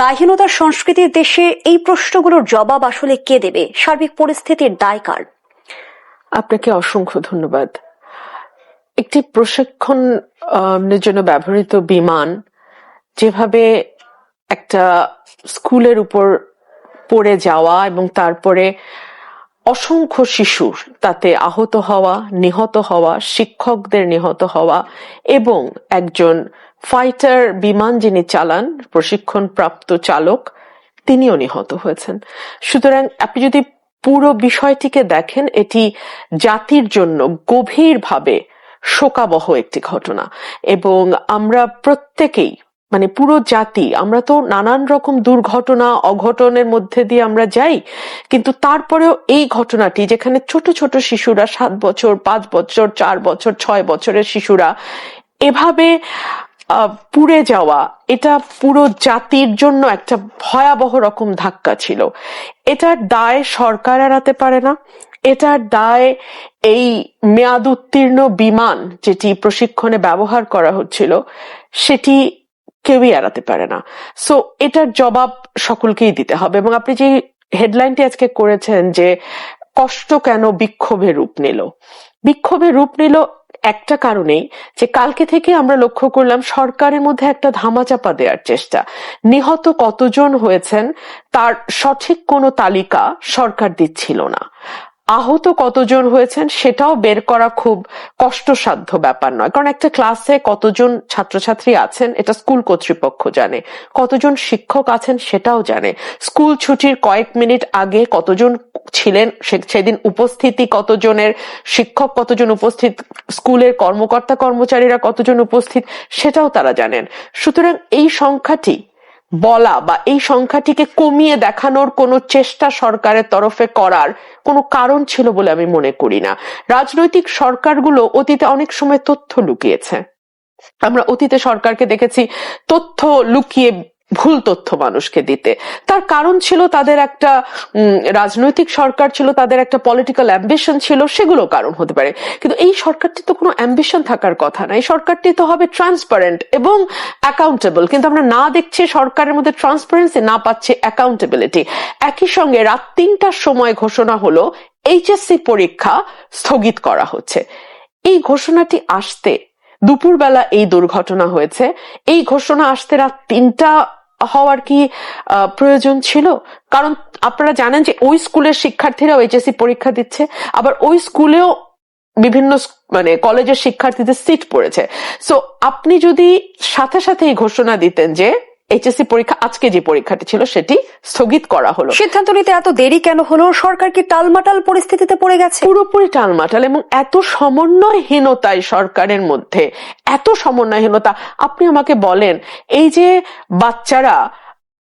দায়হীনতার সংস্কৃতির দেশে এই প্রশ্নগুলোর জবাব আসলে কে দেবে? সার্বিক পরিস্থিতির দায় কার? আপনাকে অসংখ্য ধন্যবাদ। একটি প্রশিক্ষণ জন্য ব্যবহৃত বিমান যেভাবে একটা স্কুলের উপর পড়ে যাওয়া এবং তারপরে অসংখ্য শিশুর তাতে আহত হওয়া, নিহত হওয়া, শিক্ষকদের নিহত হওয়া এবং একজন ফাইটার বিমান যিনি চালান, প্রশিক্ষণপ্রাপ্ত চালক, তিনিও নিহত হয়েছেন। সুতরাং আপনি যদি পুরো বিষয়টিকে দেখেন, এটি জাতির জন্য গভীরভাবে শোকাবহ একটি ঘটনা এবং আমরা প্রত্যেকেই মানে পুরো জাতি, আমরা তো নানান রকম দুর্ঘটনা, অঘটনের মধ্যে দিয়ে আমরা যাই, কিন্তু তারপরেও এই ঘটনাটি যেখানে ছোট ছোট শিশুরা সাত বছর, পাঁচ বছর, চার বছর, ছয় বছরের শিশুরা এভাবে পুড়ে যাওয়া, এটা পুরো জাতির জন্য একটা ভয়াবহ রকম ধাক্কা ছিল। এটার দায় সরকার এড়াতে পারে না। এটার দায় এই মেয়াদ উত্তীর্ণ বিমান যেটি প্রশিক্ষণে ব্যবহার করা হচ্ছিল, সেটি কেউই এড়াতে পারে না। সো এটার জবাব সকলকেই দিতে হবে এবং আপনি যে হেডলাইনটি আজকে করেছেন যে, কষ্ট কেন বিক্ষোভে রূপ নিল? বিক্ষোভে রূপ নিল একটা কারণেই যে, কালকে থেকে আমরা লক্ষ্য করলাম সরকারের মধ্যে একটা ধামাচাপা দেওয়ার চেষ্টা। নিহত কতজন হয়েছেন, তার সঠিক কোনো তালিকা সরকার দিচ্ছিল না। আহত কতজন হয়েছেন সেটাও বের করা খুব কষ্টসাধ্য ব্যাপার নয়। কারণ একটা ক্লাসে কতজন ছাত্রছাত্রী আছেন, এটা স্কুল কর্তৃপক্ষ জানে। কতজন শিক্ষক আছেন সেটাও জানে। স্কুল ছুটির কয়েক মিনিট আগে কতজন ছিলেন সেদিন উপস্থিতি কতজনের, শিক্ষক কতজন উপস্থিত স্কুলের কর্মকর্তা কর্মচারীরা কতজন উপস্থিত, সেটাও তারা জানেন। সুতরাং এই সংখ্যাটি বলা বা এই সংখ্যাটিকে কমিয়ে দেখানোর কোনো চেষ্টা সরকারের তরফে করার কোনো কারণ ছিল বলে আমি মনে করি না। রাজনৈতিক সরকারগুলো অতীতে অনেক সময় তথ্য লুকিয়েছে। আমরা অতীতে সরকারকে দেখেছি তথ্য লুকিয়ে ভুল তথ্য মানুষকে দিতে। তার কারণ ছিল তাদের একটা রাজনৈতিক সরকার ছিল, তাদের একটা পলিটিক্যাল অ্যাম্বিশন ছিল সেগুলো কারণ হতে পারে। কিন্তু এই সরকারটি তো কোনো অ্যাম্বিশন থাকার কথা না। এই সরকারটি তো হবে ট্রান্সপারেন্ট এবং অ্যাকাউন্টেবল কিন্তু আমরা না দেখছি সরকারের মধ্যে ট্রান্সপারেন্সি না পাচ্ছে অ্যাকাউন্টেবিলিটি একই সঙ্গে রাত তিনটার সময় ঘোষণা হলো, এইচএসসি পরীক্ষা স্থগিত করা হচ্ছে। এই ঘোষণাটি আসতে দুপুরবেলা এই দুর্ঘটনা হয়েছে। এই ঘোষণা আসতে রাত তিনটা হওয়ার কি প্রয়োজন ছিল? কারণ আপনারা জানেন যে ওই স্কুলের শিক্ষার্থীরাও এইচএসসি পরীক্ষা দিচ্ছে, আবার ওই স্কুলেও বিভিন্ন মানে কলেজের শিক্ষার্থীদের সিট পড়েছে। সো আপনি যদি সাথে সাথে এই ঘোষণা দিতেন যে এইচএসসি পরীক্ষা আজকে যে পরীক্ষাটি ছিল সেটি স্থগিত করা হলো। সিদ্ধান্ত নিতে এত দেরি কেন হলো? সরকার কি টালমাটাল পরিস্থিতিতে পড়ে গেছে? পুরোপুরি টালমাটাল এবং এত সমন্বয়হীনতায় সরকারের মধ্যে এত সমন্বয়হীনতা। আপনি আমাকে বলেন এই যে বাচ্চারা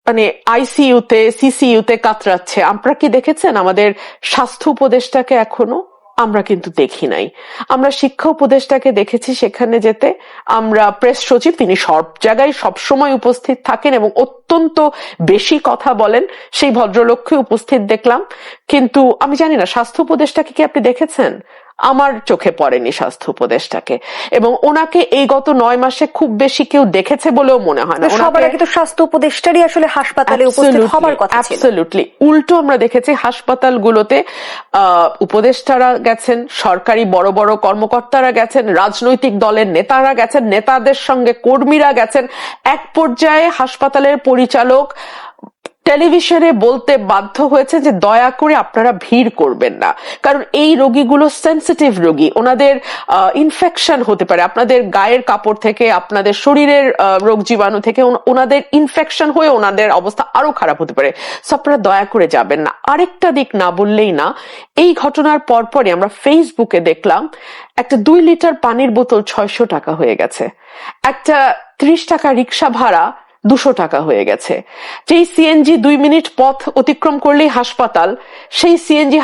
মানে আইসিইউতে সিসিইউতে কাতরাচ্ছে আপনারা কি দেখেছেন আমাদের স্বাস্থ্য উপদেষ্টাকে এখনও? আমরা কিন্তু দেখি নাই। আমরা শিক্ষা উপদেষ্টাকে দেখেছি সেখানে যেতে। আমরা প্রেস সচিব, তিনি সব জায়গায় সবসময় উপস্থিত থাকেন এবং অত্যন্ত বেশি কথা বলেন। সেই ভদ্রলক্ষ্যে উপস্থিত দেখলাম। কিন্তু আমি জানি না, স্বাস্থ্য উপদেষ্টাকে কি আপনি দেখেছেন? আমার চোখে পড়েনি স্বাস্থ্য উপদেষ্টাকে। এবং ওনাকে এই গত নয় মাসে খুব বেশি কেউ দেখেছে বলেও মনে হয় না। সবার আগে তো স্বাস্থ্য উপদেষ্টারই আসলে হাসপাতালে উপস্থিত হবার কথা ছিল। অ্যাবসলিউটলি উল্টো আমরা দেখেছি হাসপাতালগুলোতে আহ, উপদেষ্টারা গেছেন সরকারি বড় বড় কর্মকর্তারা গেছেন রাজনৈতিক দলের নেতারা গেছেন নেতাদের সঙ্গে কর্মীরা গেছেন। এক পর্যায়ে হাসপাতালের পরিচালক টেলিভিশনে বলতে বাধ্য হয়েছে যে দয়া করে আপনারা ভিড় করবেন না। কারণ এই রোগীগুলো সেন্সিটিভ রোগী। ওনাদের ইনফেকশন হতে পারে। আপনাদের গায়ের কাপড় থেকে, আপনাদের শরীরের রোগ জীবাণু থেকে ওনাদের ইনফেকশন হয়ে ওনাদের অবস্থা আরও খারাপ হতে পারে। সো আপনারা দয়া করে যাবেন না। আরেকটা দিক না বললেই না, এই ঘটনার পরপরই আমরা ফেসবুকে দেখলাম, একটা দুই লিটার পানির বোতল ছয়শো টাকা হয়ে গেছে। একটা ত্রিশ টাকা রিক্সা ভাড়া দুশো টাকা হয়ে গেছে। যেই সিএনজি দুই মিনিট পথ অতিক্রম করলেই হাসপাতাল সেই সিএনজি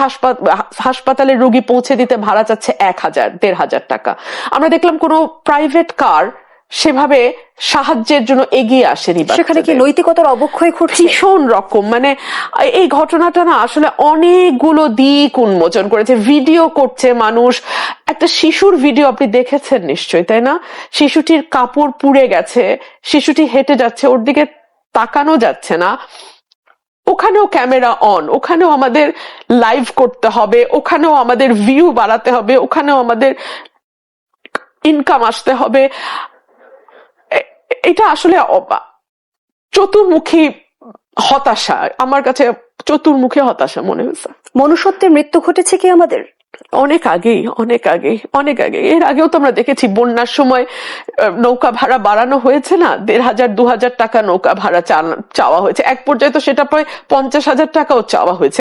হাসপাতালে রোগী পৌঁছে দিতে ভাড়া চাচ্ছে এক হাজার দেড় হাজার টাকা। আমরা দেখলাম কোনো প্রাইভেট কার সেভাবে সাহায্যের জন্য এগিয়ে আসেনি সেখানে কি নৈতিকতার অবক্ষয় ঘটছে? ভীষণ রকম। মানে এই ঘটনাটা না আসলে অনেকগুলো দিক উন্মোচন করেছে। ভিডিও করছে মানুষ একটা শিশুর ভিডিও আপনি দেখেছেন নিশ্চয়ই, তাই না? শিশুটির কাপড় পুড়ে গেছে, শিশুটি হেঁটে যাচ্ছে, ওর দিকে তাকানো যাচ্ছে না। ওখানেও ক্যামেরা অন ওখানেও আমাদের লাইভ করতে হবে, ওখানেও আমাদের ভিউ বাড়াতে হবে, ওখানেও আমাদের ইনকাম আসতে হবে। এটা আসলে চতুর্মুখী হতাশা, আমার কাছে চতুর্মুখী হতাশা মনে হয়েছে। মনুষ্যত্বের মৃত্যু ঘটেছে কি আমাদের? অনেক আগেই, অনেক আগে অনেক আগে এর আগেও তো আমরা দেখেছি, বন্যার সময় নৌকা ভাড়া বাড়ানো হয়েছে না? দেড় হাজার, দু হাজার টাকা নৌকা ভাড়া চাওয়া হয়েছে। এক পর্যায়ে তো সেটা প্রায় পঞ্চাশ হাজার টাকাও চাওয়া হয়েছে।